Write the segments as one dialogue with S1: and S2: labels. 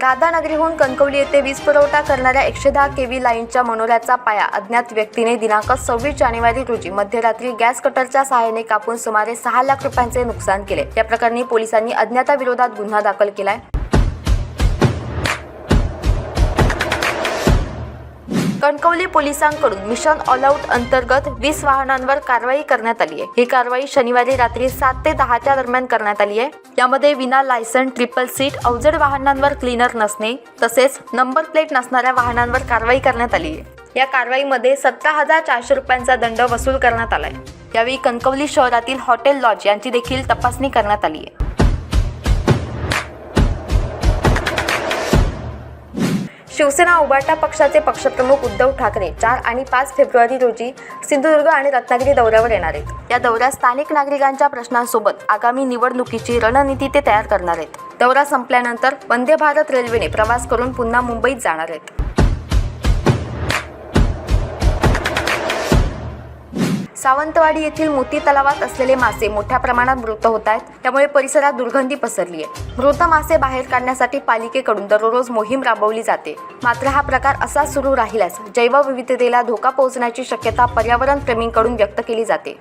S1: राधानगरीहून कणकवली येथे वीज पुरवठा करणाऱ्या एकशे दहा केव्ही लाईनच्या मनोऱ्याचा पाया अज्ञात व्यक्तीने दिनांक सव्वीस जानेवारी रोजी मध्यरात्री गॅस कटरच्या सहाय्याने कापून सुमारे सहा लाख रुपयांचे नुकसान केले. या प्रकरणी पोलिसांनी अज्ञाताविरोधात गुन्हा दाखल केलाय. कणकवली पोलिसांकडून मिशन ऑल आउट अंतर्गत वीस वाहनांवर कारवाई करण्यात आली आहे. ही कारवाई शनिवारी रात्री सात ते दहाच्या दरम्यान करण्यात आली आहे. यामध्ये विना लायसन ट्रिपल सीट अवजड वाहनांवर क्लीनर नसणे तसेच नंबर प्लेट नसणाऱ्या वाहनांवर कारवाई करण्यात आली आहे. या कारवाईमध्ये सतरा हजार चारशे रुपयांचा दंड वसूल करण्यात आलाय. यावेळी कणकवली शहरातील हॉटेल लॉज यांची देखील तपासणी करण्यात आली आहे. शिवसेना उभाटा पक्षाचे पक्षप्रमुख उद्धव ठाकरे चार आणि पाच फेब्रुवारी रोजी सिंधुदुर्ग आणि रत्नागिरी दौऱ्यावर येणार आहेत. या दौऱ्यात स्थानिक नागरिकांच्या प्रश्नांसोबत आगामी निवडणुकीची रणनीती ते तयार करणार आहेत. दौरा संपल्यानंतर वंदे भारत रेल्वेने प्रवास करून पुन्हा मुंबईत जाणार आहेत. सावंतवाडी येथील मोती तलावात असलेले मासे मोठ्या प्रमाणात मृत होत आहेत. त्यामुळे परिसरात दुर्गंधी पसरली आहे. मृत मासे बाहेर काढण्यासाठी पालिकेकडून दररोज मोहीम राबवली जाते. मात्र हा प्रकार असा सुरू राहिल्यास जैवविविधतेला धोका पोहोचण्याची शक्यता पर्यावरण प्रेमींकडून व्यक्त केली जाते.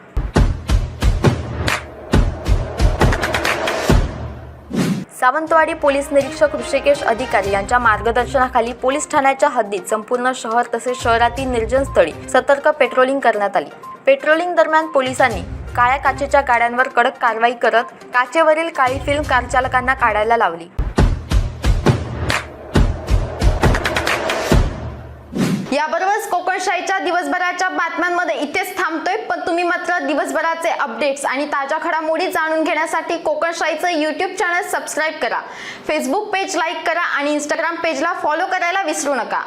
S1: सावंतवाडी पोलीस निरीक्षक ऋषिकेश अधिकारी यांच्या मार्गदर्शनाखाली पोलीस ठाण्याच्या हद्दीत संपूर्ण शहर तसेच शहरातील निर्जन स्थळी सतर्क पेट्रोलिंग करण्यात आली. पेट्रोलिंग दरम्यान पोलिसांनी काळ्या काचेच्या गाड्यांवर कडक कारवाई करत काचेवरील काळी फिल्म कारचालकांना काढायला लावली.
S2: याबरोबरच कोकणशाहीच्या दिवसभराच्या बातम्यांमध्ये इथेच थांबतोय पण तुम्ही मात्र दिवसभराचे अपडेट्स आणि ताज्या घडामोडी जाणून घेण्यासाठी कोकणशाहीचं यूट्यूब चॅनल सबस्क्राईब करा. फेसबुक पेज लाईक करा आणि इंस्टाग्राम पेजला फॉलो करायला विसरू नका.